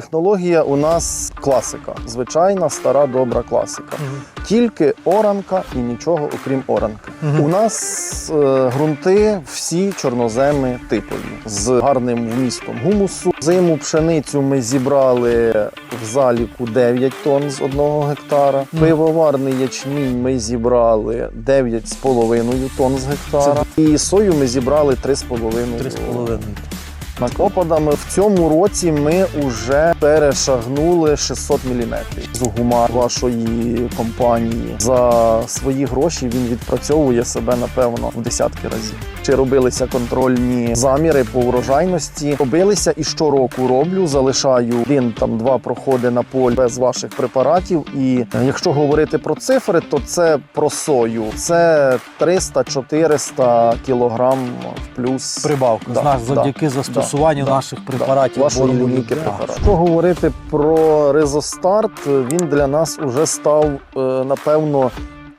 Технологія у нас класика, звичайна стара добра класика. Тільки оранка і нічого окрім оранки. Мгм. У нас е, ґрунти всі чорноземи типові з гарним вмістом гумусу. Зиму пшеницю ми зібрали в заліку 9 тонн з одного гектара. Мгм. Пивоварний ячмінь ми зібрали 9,5 тонн з гектара. І сою ми зібрали 3,5 Три з опадами в цьому році ми вже перешагнули 600 мм. Зугума вашої компанії за свої гроші він відпрацьовує себе напевно в десятки разів. Чи робилися контрольні заміри по урожайності? Робилися і щороку роблю. Залишаю один там два проходи на полі без ваших препаратів. І е, якщо говорити про цифри, то це про сою. Це 300-400 кілограм в плюс Прибавка. Да, Знак да, завдяки застосуванню да, наших препаратів. вашої лінійки Да. препаратів. Якщо говорити про резостарт, він для нас вже став е, напевно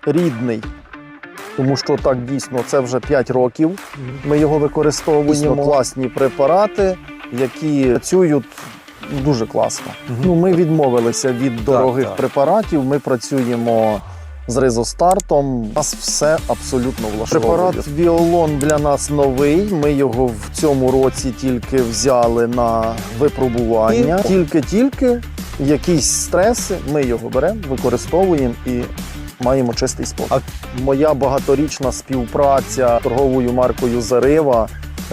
рідний. Тому що так дійсно це вже 5 років. Ми його використовуємо. Дійсно. Класні препарати, які працюють дуже класно. Мгм. Ну, ми відмовилися від дорогих так. препаратів. Ми працюємо з резостартом. Нас все абсолютно влаштовує. Препарат Віолон для нас новий. Ми його в цьому році тільки взяли на випробування. Тільки-тільки якісь стреси. Ми його беремо, використовуємо і. Маємо чистий спокій. Моя багаторічна співпраця з торговою маркою Зарива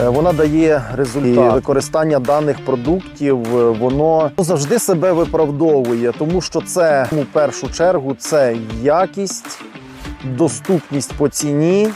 Вона дає результат. І використання даних продуктів е, воно завжди себе виправдовує, тому що це у першу чергу це якість, доступність по ціні